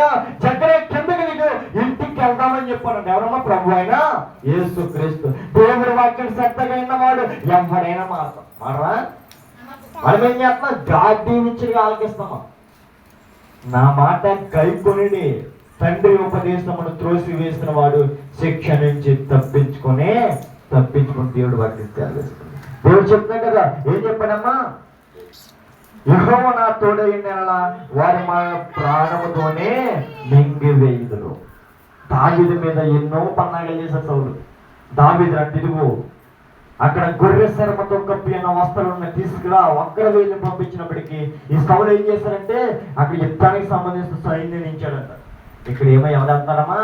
ఆయన చక్కర కిందకి దిగు ఇంటికి వెళ్దామని చెప్పాడు ఎవరమ్మా ప్రభు ఆయన? యేసు క్రీస్తు. దేవుడి వాక్యం శ్రద్ధగా వాడు ఎవరైనా మారతాం మారా మనం ఏం చేస్తున్నాం గాడ్డి నుంచి ఆలకిస్తామా? నా మాట కైకొనిడి తండ్రి ఉపదేశమును త్రోసి వేసిన వాడు శిక్ష నుంచి తప్పించుకొని తప్పించుకుని దేవుడు వాటిని తెలియజేస్తుంది దేవుడు చెప్తున్నాడు కదా ఏం చెప్పాడమ్మా? యహోవ నా తోడైన వారి మా ప్రాణముతోనే మింగివేయుదురు దావిది మీద ఎన్నో పన్నాగలు చేశారు సౌలు. దావిది అంటే అక్కడ గొర్రె శరమతో కప్పి అన్న వస్త్రాలను తీసుకురా ఒక్కడ వేలు పంపించినప్పటికీ ఈ సౌలు ఏం చేశారంటే అక్కడ యుద్ధానికి సంబంధించిన సైన్యం నించాడంట ఇక్కడ ఏమో ఎవరంటారమ్మా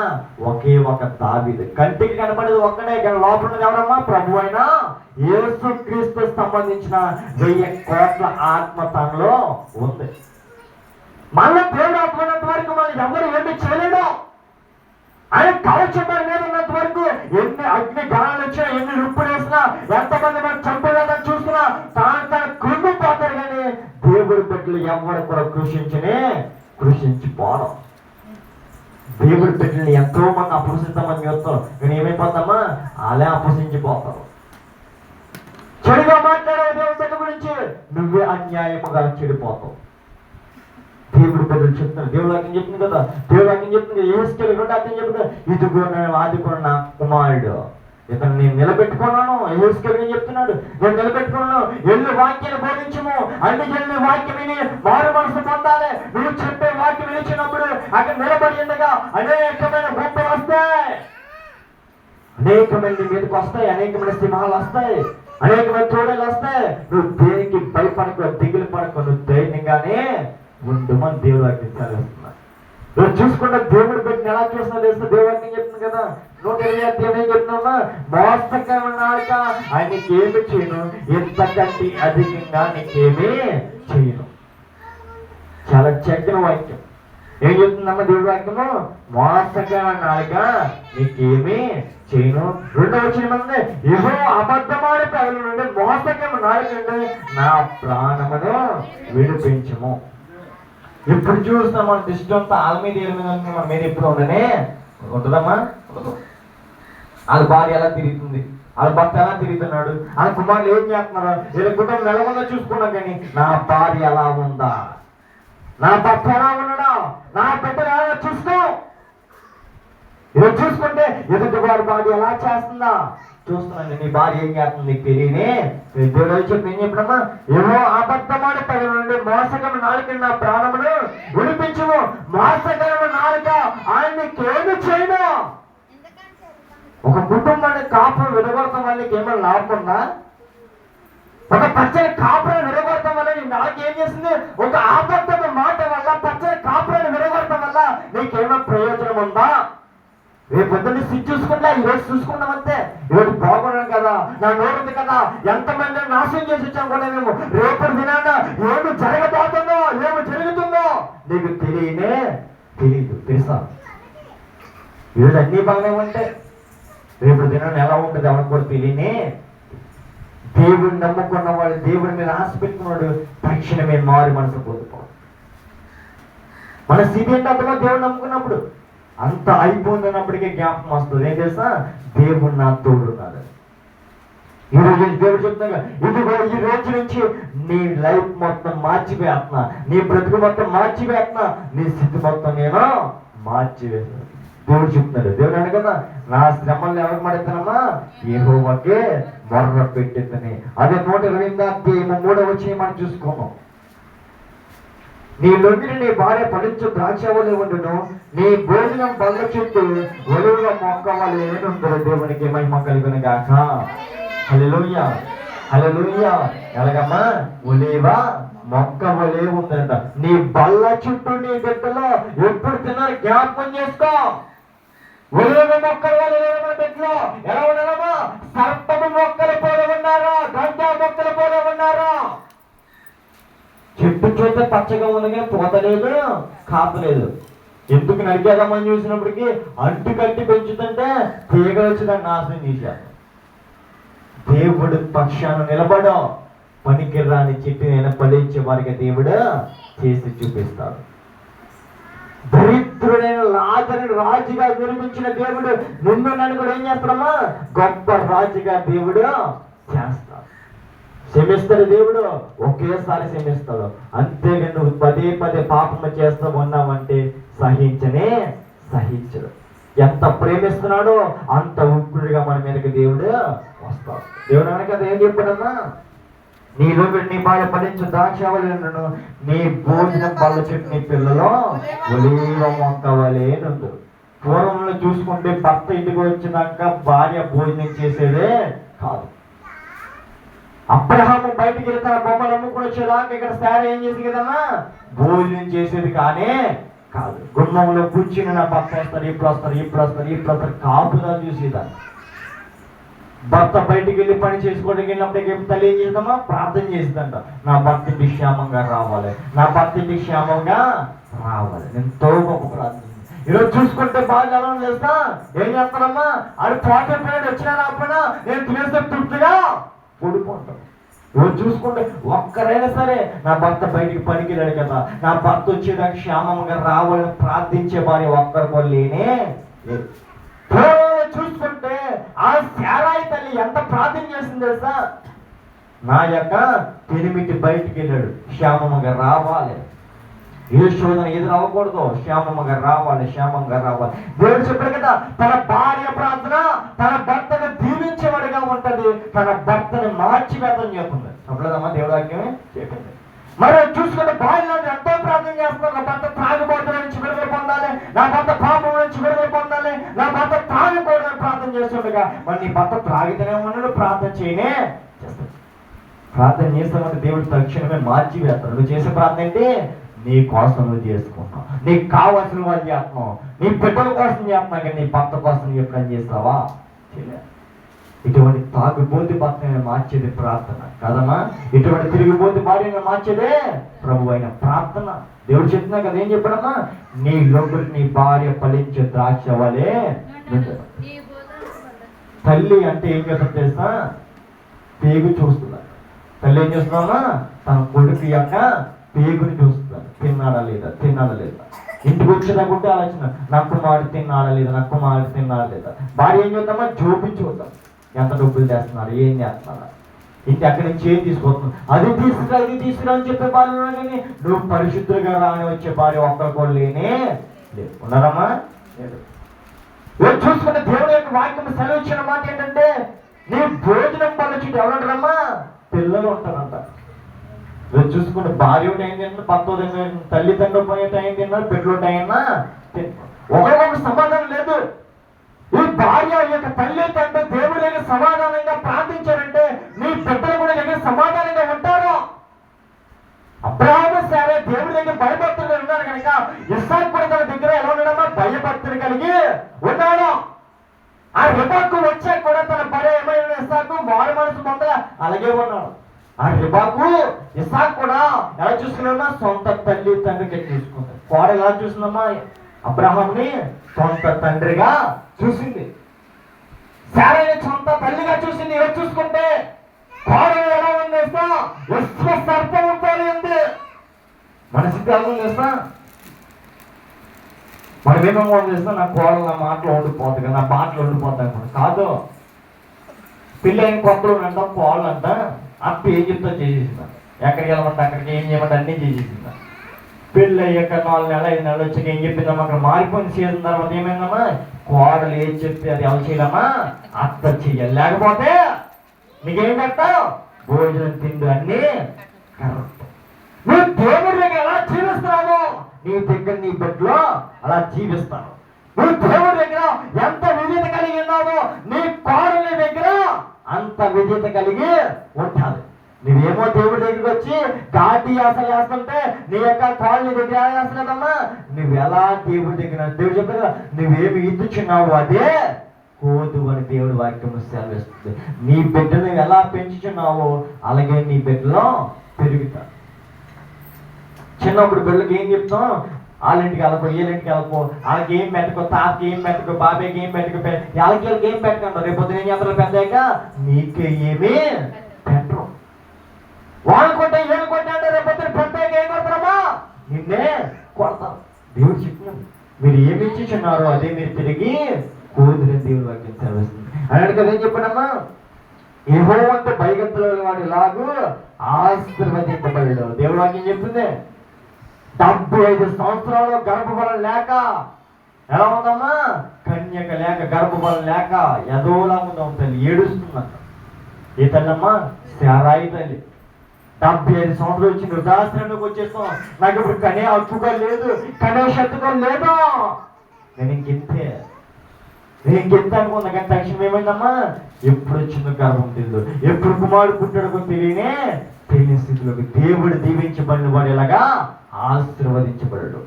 ఒకే ఒక దావిది. కంటికి కనపడేది ఒక్కడే ఇక్కడ లోపల ఉన్నది ఎవరమ్మా? ప్రభు అయినా? యేసు క్రీస్తు సంబంధించిన వెయ్యి కోట్ల ఆత్మ తనలో ఉంది. మళ్ళీ దేవుడు ఆత్మ వరకు మళ్ళీ ఎవరు ఏమి చేయలేడు. ఆయన కవచం మీద ఉన్నంత వరకు ఎన్ని అగ్ని గానాలు వచ్చినా ఎన్ని రుప్పులు వేసినా ఎంతమంది మనం చంపేదని చూసినా తాను తన కృంగిపోతారు కానీ దేవుడి బిడ్డలు ఎవరు కూడా కృషించనే కృషించిపోవడం దేవుడు బిడ్డలు ఎంతో మంది అపహసిద్దామని చూస్తాం నేను ఏమైపోతామా? అలా అపహసించిపోతారు చెడుగా మాట్లాడే దేవుడి గురించి నువ్వే అన్యాయముగా చెడిపోతావు. దేవుడు బిడ్డలు చెప్తున్నారు దేవుడు వాక్యం చెప్తుంది కదా? దేవుడు వాక్యం చెప్తుంది. ఏసుకెళ్ళి రెండు అర్థం చెప్తుంది. ఇదిగో నేను ఆదుకున్న కుమారుడు. ఇతను నేను నిలబెట్టుకున్నాను. ఏసుకెళ్ళి ఏం చెప్తున్నాడు? నేను నిలబెట్టుకున్నాను. ఎల్లు వాక్యాన్ని బోధించము అన్ని జల్లి వాక్యం విని మారు మనసు పొందాలి. నువ్వు చెప్పే వాక్యం వినిచినప్పుడు అక్కడ నిలబడి ఉండగా అనేకమైన గొప్పలు వస్తాయి. అనేకమైన మీదకి వస్తాయి అనేకమైన సింహాలు వస్తాయి అనేకమైన తోడలు వస్తాయి. నువ్వు దేనికి భయపడకు దిగులు పడకు నువ్వు ధైర్యంగానే ఉండమని దేవుడు వాక్యం నువ్వు చూసుకుంటే దేవుడు పెట్టిన ఎలా చూసినా తెలుస్తా దేవుడిని చెప్తుంది కదా. నూట ఇరవై దేవుడు ఏం చెప్తున్నా మోసకరన్నాక ఆయనకి ఏమి చేయను? ఎంతకంటే అధికంగా నీకేమీ చేయను. చాలా చక్కని వాక్యం. ఏం చెప్తుందమ్మ దేవుడి వాక్యము మోసకరమైన నాలుక నీకేమీ చేయను. రెండో వచ్చిన మంది ఏదో అబద్ధమైన ప్రజల నుండి మోసకరమైన నాలుక నా ప్రాణమును విడిపించము. ఎప్పుడు చూస్తున్నాం మన దృష్టి అంతా వాళ్ళ మీద ఏళ్ళ మీద మన మీద ఎప్పుడు ఉండనే ఉంటుందమ్మా వాళ్ళ భార్య ఎలా తిరుగుతుంది? వాళ్ళ భర్త ఎలా తిరుగుతున్నాడు? వాళ్ళ కుమారులు ఏం చేస్తున్నారు? వీళ్ళ కుటుంబం ఎలా ఉందో చూసుకున్నాం కానీ నా భార్య ఎలా ఉందా? నా భర్త ఎలా ఉన్నాడా? నా బిడ్డ ఎలా చూసుకో. ఇది చూసుకుంటే ఎదుటి వారి భార్య ఎలా చేస్తుందా? చూస్తున్నాను నీ భార్య ఏం చేస్తుంది? నీకు తెలియనే దేవుడు చెప్పి ఏం చెప్పినమ్మా ఏమో అబద్ధమైన పది నుండి మోసగమ నాలుక నా ప్రాణమును విడిపించము. మోసగమ నాలుక ఆయన్ని కేడు చేయను. ఒక కుటుంబాన్ని కాపు విడగొడతాం వాళ్ళకి ఏమైనా లాభం ఉందా? ఒక పచ్చని కాపురం రేపు పొద్దున్న సిద్ధి చూసుకుంటా ఈ రోజు చూసుకున్నాం అంతే. ఈరోజు బాగున్నాను కదా నా నోరుంది కదా. ఎంతమంది నాశనం చేసి వచ్చాం కూడా మేము. రేపటి దినాన ఏమి జరగబోతుందో ఏమి జరుగుతుందో నీకు తెలియనే తెలియదు తెలుసా? ఈరోజు అన్ని బాగానే ఉంటే రేపు దినాన్ని ఎలా ఉంటుంది ఎవరికి కూడా తెలియనే దేవుడిని నమ్ముకున్న వాడు దేవుడి మీద ఆశ పెట్టుకున్నాడు తక్షణమే మారి మనసు పొందుకోవాలి. మన స్థితి ఏంటంటే దేవుడు నమ్ముకున్నప్పుడు అంత అయిపోయిందన్నప్పటికీ జ్ఞాపకం వస్తుంది. ఏం తెలుసా? దేవుడు నా తోడున్నాడు ఈ రోజు దేవుడు చెప్తున్నా ఇదిగో ఈ రోజు నుంచి నీ లైఫ్ మొత్తం మార్చిపోయేస్తున్నా నీ బ్రతుకు మొత్తం మార్చిపోయేస్తున్నా నీ స్థితి మొత్తం నేను మార్చివేస్తున్నా. దేవుడు చెప్తున్నాడు. దేవుడు అన్నాడు కదా నా శ్రమల్ని ఎవరికి మాడతానమ్మా ఏహోవాకే మొర్ర పెట్టిందని అదే నూట ఇరవై ఎనిమిది మూడవ వచ్చి మనం చూసుకోము. నీ లొంగిని నీ భార్య ఫలించు ద్రాక్షవలే ఉండును. నీ భోజనం బల్ల చుట్టూ ఒలువ మొక్క వలె ఏనుందరు దేవునికి మహిమ కలుగును గాక. హల్లెలూయ హల్లెలూయ. ఎలాగమ్మా? ఒలేవ మొక్క వలే ఉందంట. నీ బల్ల చుట్టూ నీ బిడ్డలో ఎప్పుడు తిన్నారు? జ్ఞాపకం చేసుకో. ఒలేవ మొక్కల వలె బిడ్డలో. ఎలా ఉన్నారమ్మా సర్పము మొక్కలు పోలే ఉన్నారా? గంజా మొక్కలు పోలే ఉన్నారా? చెట్టు అయితే పచ్చగా ఉంది కానీ పూత లేదు కాపు లేదు ఎందుకు నరికేదామని చూసినప్పటికీ అంటు కట్టి పెంచుతుంటే తీగ వచ్చి దాన్ని నాశనం చేశారు. దేవుడు పక్షాన నిలబడం పనికి రాని చెట్టు నేను ఫలించే వారికి దేవుడు చేసి చూపిస్తాడు. దరిద్రుడైన లాజరుని రాజుగా నిర్మించిన దేవుడు నిన్ను నన్ను కూడా ఏం చేస్తాడమ్మా? గొప్ప రాజుగా దేవుడు చేస్తాడు. క్షమిస్తాడు దేవుడు. ఒకేసారి క్షమిస్తాడు. అంతేగా నువ్వు పదే పదే పాపము చేస్తూ ఉన్నావంటే సహించనే సహించడు. ఎంత ప్రేమిస్తున్నాడో అంత ఉగ్రుడిగా మన మీదకి దేవుడు వస్తాడు. దేవుడు అనక ఏం చెప్పాడమ్మా? నీలో నీ బాధ ఫలించు ద్రాక్షవలను నీ భోజనం పళ్ళ చెట్టు నీ పిల్లలో ఒలీవ మొక్క పూర్వంలో చూసుకుంటే భర్త ఇంటికి వచ్చినాక భార్య భోజనం చేసేదే కాదు. అబ్రహాము బయటికి వెళ్తా బొమ్మలు అమ్ముకుని వచ్చేదాకా ఇక్కడ శారీ ఏం చేసి కదమ్మా? భోజనం చేసేది కానీ కాదు. గుమ్మంలో కూర్చుని నా భర్త వస్తారు ఇప్పుడు వస్తారు ఇప్పుడు వస్తారు ఇప్పుడు వస్తారు కాపుగా చూసేదాన్ని. భర్త బయటికి వెళ్ళి పని చేసుకోవడానికి వెళ్ళినప్పటికీ తల్లి ఏం చేద్దామా ప్రార్థన చేసిందంట. నా భర్త ఇంటికి క్షేమంగా రావాలి. నా భర్త ఇంటికి క్షేమంగా రావాలి. నేను తోగొప్ప ప్రార్థన ఈరోజు చూసుకుంటే బాగా జనం చేస్తా. ఏం చేస్తానమ్మా? అది పోటీ పీరియడ్ వచ్చినా రాకపోయినా నేను తినేస్తే తృప్తిగా పడుకుంటాను రోజు చూసుకుంటే ఒక్కరైనా సరే నా భర్త బయటికి పనికి వెళ్ళాడు కదా నా భర్త వచ్చేదాకా క్షేమంగా రావాలని ప్రార్థించే వారి ఒక్కరు కూడా లేనే లేదు. చూసుకుంటే ఆ శారాయి తల్లి ఎంత ప్రార్థన చేసింది తెలుసా? నా యొక్క తెలిమిటి బయటికి వెళ్ళాడు క్షేమంగా రావాలి. ఏ శోధన ఎదురు అవ్వకూడదు క్షేమంగా రావాలి క్షేమంగా రావాలి. దేవుడు చెప్పాడు కదా తన భార్య ప్రార్థన తన భర్తను దీవించేవాడిగా ఉంటది. తన భర్త భర్తని మార్చి వేతం చేస్తుంది. చెప్పలేదమ్మా దేవుడాక్యమే చెప్పింది మరి చూసుకుంటే భార్య ఎంతో ప్రార్థన చేస్తున్నారు నా భర్త త్రాగుబోతుల నుంచి విడుదల పొందాలి. నా భర్త పాపం నుంచి విడుదల పొందాలి. నా భర్త త్రాగకూడదని ప్రార్థన చేస్తుండగా మరి నీ భర్త త్రాగితేనే ఉన్నాడు ప్రార్థన చేయనే చేస్తాడు. ప్రార్థన చేస్తామంటే దేవుడు తక్షణమే మార్చి వేస్తాడు. నువ్వు చేసే ప్రార్థన ఏంటి? నీ కోసం నువ్వు చేసుకుంటావు నీకు కావాల్సిన వాళ్ళు చేస్తున్నావు. నీ బిడ్డల కోసం చేస్తున్నావు. కానీ నీ భర్త కోసం ఎప్పుడైనా చేస్తావా? చేయలేదు. ఇటువంటి తాగుబోతి భర్తని మార్చేది ప్రార్థన. కదమ్మా? ఇటువంటి తిరిగిపోతే భార్యను మార్చేదే ప్రభు అయిన ప్రార్థన. దేవుడు చెప్తున్నా కదా ఏం చెప్పడమ్మా? నీ లోపలి నీ భార్య ఫలించే ద్రాక్ష వలే తల్లి అంటే ఏం కదా తెలుసా? పేగు చూస్తుంది తల్లి ఏం చేస్తున్నామా తన కొడుకు యొక్క పేగుని చూస్తుంది తిన్నాడా లేదా? తిన్నాడా లేదా? ఇంటికి వచ్చేటప్పుడు ఆలోచన. నా కుమారుడు తిన్నాడా లేదా? నా కుమారుడు తిన్నాడా లేదా? భార్య ఏం చేద్దామా జోబి చూద్దాం ఎంత డబ్బులు చేస్తున్నారు ఏం చేస్తున్నారు ఇంటి అక్కడి నుంచి ఏం తీసుకొస్తుంది అది తీసుకురా ఇది తీసుకురా అని చెప్పే భార్య కానీ నువ్వు పరిశుద్ధులుగా రాని వచ్చే భార్య ఒక్కరు కూడా లేనే లేదు. ఉన్నారమ్మా? లేదు. చూసుకున్న దేవుని యొక్క వాక్యం సెలవు ఇచ్చిన మాట ఏంటంటే నీ భోజనం పనులు చుట్టూ ఎవరంటారమ్మా పిల్లలు ఉంటారంట. మీరు చూసుకుంటే భార్య టైం తిన్నా భర్త తల్లిదండ్రులు పోయే టైం తిన్నారు బిడ్డలు టైం ఒకరికొక సమాధానం లేదు. ఈ భార్య యొక్క తల్లిదండ్రులు దేవుడికి సమాధానంగా ప్రార్థించారంటే నీ బిడ్డలు కూడా దగ్గర సమాధానంగా ఉంటారు? అబ్రాహ్మ సరే దేవుడి దగ్గర భయభక్తులు ఉన్నారు కనుక ఇస్సాక్ కూడా తన దగ్గర ఎలా ఉండడమ్మా భయభక్తులు కలిగి ఉన్నాడు. ఆ రిబాకు వచ్చాక కూడా తన భార్య ఏమైనా ఇస్సాకు? మారు మనసు పొందల. అలాగే ఉన్నాడు. ఆ రిబాకు ఇస్సాక్ కూడా ఎలా చూసుకున్నామా సొంత తల్లి తండ్రికి చూసుకుంది. కోడ ఎలా చూసిందమ్మా? అబ్రహాంని సొంత తండ్రిగా చూసింది. శారైన సొంత తల్లిగా చూసింది ఇలా చూసుకుంటే కోడలు ఎలా ఉందేస్తా విశ్వ సర్పం పోలి ఉంది మన ఎలా చేస్తా? మనం ఏమేమో చేస్తా నా కోడలు నా మాటలు ఉండిపోతుంది కదా నా మాటలు ఉండిపోతాయి కాదు. పిల్ల కొత్తలు అంట కోళ్ళు అంట అప్ప ఏం చెప్తా చేసేసిందా? ఎక్కడికి వెళ్ళమంటే అక్కడికి ఏం చేయమంటే అన్నీ చేసేసిందా? పెళ్ళి అయ్యాక నాలుగు నెలలు ఐదు నెలలు వచ్చాక ఏం చెప్పిందమ్మా అక్కడ మారిపోయిన సీజన్ తర్వాత ఏమైందమ్మా? కోడలు ఏం చెప్పి అది ఎవరు చేయాలమ్మా అత్త చెయ్యాలి. లేకపోతే నీకేం పెడతావు భోజనం తిండి అన్ని నువ్వు దేవుడి దగ్గర ఎలా జీవిస్తున్నావు నీ దగ్గర నీ బిడ్డలో అలా జీవిస్తాను నువ్వు దేవుడి దగ్గర ఎంత విధేత కలిగి ఉన్నావో నీ కోడలి దగ్గర అంత విధేత కలిగి ఉంటావు నువ్వేమో దేవుడి దగ్గరికి వచ్చి ఘాటి ఆశలు వేస్తుంటే నీ యొక్క ఎలా వేస్తలేదమ్మా నువ్వు ఎలా దేవుడి దగ్గర దేవుడు చెప్పారు నువ్వేమి ఇద్దుచున్నావు అదే కోదు అని దేవుడి వాక్యం సెలవిస్తుంది. నీ బిడ్డను ఎలా పెంచుచున్నావో అలాగే నీ బిడ్డలో పెరుగుతారు చిన్నప్పుడు బిడ్డలకి ఏం చెప్తాం? వాళ్ళింటికి వెళ్ళకో వీళ్ళింటికి వెళ్ళకో వాళ్ళకి ఏం పెట్టుకో తాతకి ఏం పెట్టుకో బాబాయ్కి ఏం పెట్టుకో వాళ్ళకి వీళ్ళకి ఏం పెట్టుకుంటారు రేపు పొద్దున ఏం చేస్తారు పెద్దాక నీకే ఏమీ పెట్టరు. వాళ్ళు కొట్టే ఏమి కొట్టా అంటే రేపు పొద్దున పెద్దాక ఏం కొడతారమ్మా నిన్నే కొడతాను దేవుడు చెప్తున్నాడు మీరు ఏమి ఇచ్చిచున్నారో అదే మీరు తిరిగి కూతురు దేవుడు వాక్యం సెలవిస్తుంది. అన్నాడు కదా ఏం చెప్పాడమ్మా? యెహోవంత భయగత్తుల వాడి లాగు ఆశీర్వదింపబడడు దేవుడు వాక్యం చెప్తుంది. డెబ్బై ఐదు సంవత్సరాలు గర్భఫలం లేక ఎలా ఉందమ్మా? కన్యక లేక గర్భఫలం లేక ఎదోలా ఉందాం తల్లి ఏడుస్తుందంట ఈ తల్లమ్మా? శారాయి తల్లి. డెబ్బై ఐదు సంవత్సరాలు వచ్చి వృద్ధాశ్రమంలోకి వచ్చేస్తాం. నాకు ఇప్పుడు కనే హక్కుగా లేదు కనే శక్తిగా లేదు? నేను ఇంకెంతే నేను ఇంకెంత అనుకున్నా కానీ తక్షణం ఏమైందమ్మా? ఎప్పుడు వచ్చిందో గర్భం తెలియదు ఎప్పుడు కుమారుడు పుట్టాడు తెలియనే తెలియని స్థితిలోకి దేవుడు దీవించబడిన వాడు ఎలాగా? ఆశీర్వదించబడడు.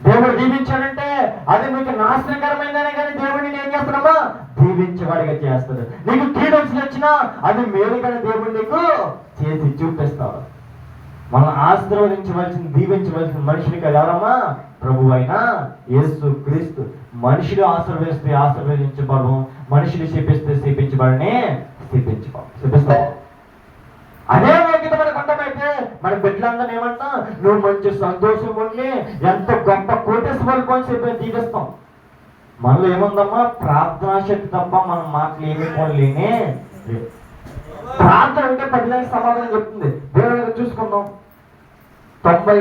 దేవుడు దీవించాడంటే అది మీకు నాశనకరమైందనే కానీ దేవుడిని ఏం చేస్తున్నామా దీవించేవాడిగా చేస్తాడు. నీకు కీడొచ్చి వచ్చినా అది మేలుగా దేవుడు నీకు చేసి చూపిస్తాడు. మనం ఆశీర్వదించవలసిన దీవించవలసిన మనుషులు కదా ఎవరమ్మా? ప్రభు అయినా యేసు క్రీస్తు. మనుషులు ఆశీర్వదిస్తే ఆశీర్వదించబడము మనుషులు శిపిస్తే చేపించబడని శిపించబడు అదే వ్యక్తి మనకు ఉండమైతే మన బిడ్డలందరూ ఏమంటాం నువ్వు మంచి సంతోషం ఉండి ఎంత గొప్ప కోటేశ్వరులు కొని చెప్పి తీపిస్తాం మనలో ఏముందమ్మా? ప్రార్థనా శక్తి తప్ప మనం మాటలు ఏమి కొనలేనే ప్రార్థన అంటే పదిదానికి సమాధానం చెప్తుంది. దేవుడు చూసుకుందాం. తొంభై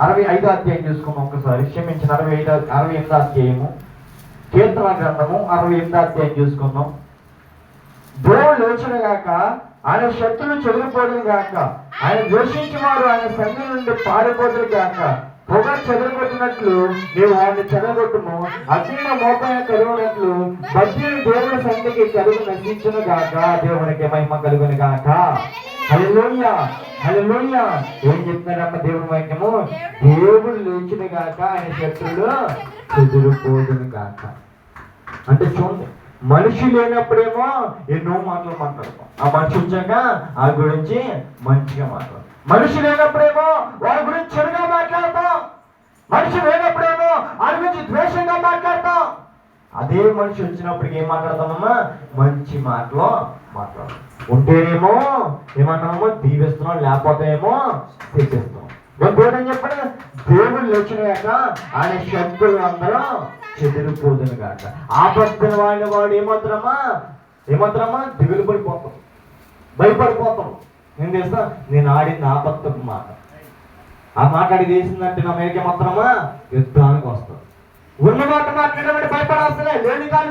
అరవై ఐదో అధ్యాయం చూసుకుందాం ఒకసారి. క్షమించిన అరవై ఐదో అరవై ఎనిమిదో అధ్యాయము. కీర్తన గ్రంథము అరవై ఎనిమిదో అధ్యాయం చూసుకుందాం. దేవుడు లేచిన గాక ఆయన శక్తులు చెదిరిపోదురు గాక. ఆయన ద్వేషించిన వారు ఆయన సంధి నుండి పారిపోదురు గాక. పొగ చెదరగొట్టినట్లు నీవు వాడిని చెదరగొట్టుము. అగ్నిన మోపైన కలుగునట్లు బద్దీని దేవుని సంధికి కలుగు నశించును గాక. దేవునికి మహిమ కలుగును గాక. హలోయ హలోయ ఏం చెప్తున్నారమ్మ దేవుని వాక్యము? దేవుడు లేచిన గాక ఆయన శత్రులు చెదిరిపోదును గాక. అంటే చూడండి మనిషి లేనప్పుడేమో ఎన్నో మాటలు మాట్లాడతాం. ఆ మనిషి వచ్చాక ఆ గురించి మంచిగా మాట్లాడతాం. మనిషి లేనప్పుడేమో వారి గురించి చెడుగా మాట్లాడతాం. మనిషి లేనప్పుడేమో వారి గురించి ద్వేషంగా మాట్లాడతాం. అదే మనిషి వచ్చినప్పటికి ఏం మాట్లాడతామమ్మా? మంచి మాటలు మాట్లాడతాం. ఉంటేనేమో ఏమన్నామో దీవిస్తున్నాం లేకపోతే ఏమో తెచ్చిస్తాం దేవుడు అని చెప్పండి? దేవుడు లేచినాక ఆయన శక్తులు అందరూ చెదిరిపోదును గాక ఆపత్తిన వాడిన వాడు ఏమాత్రమా ఏమాత్రమా దిగులు పడిపోతాం. భయపడిపోతాం. ఏం చేస్తా? నేను ఆడింది ఆపత్తపు మాట. ఆ మాట్లాడి అడిగి వేసిందంటే నా మేకే మాత్రమా యుద్ధానికి వస్తాం. ఉన్న మాట మాట్లాడమంటే భయపడాల్సిన లేని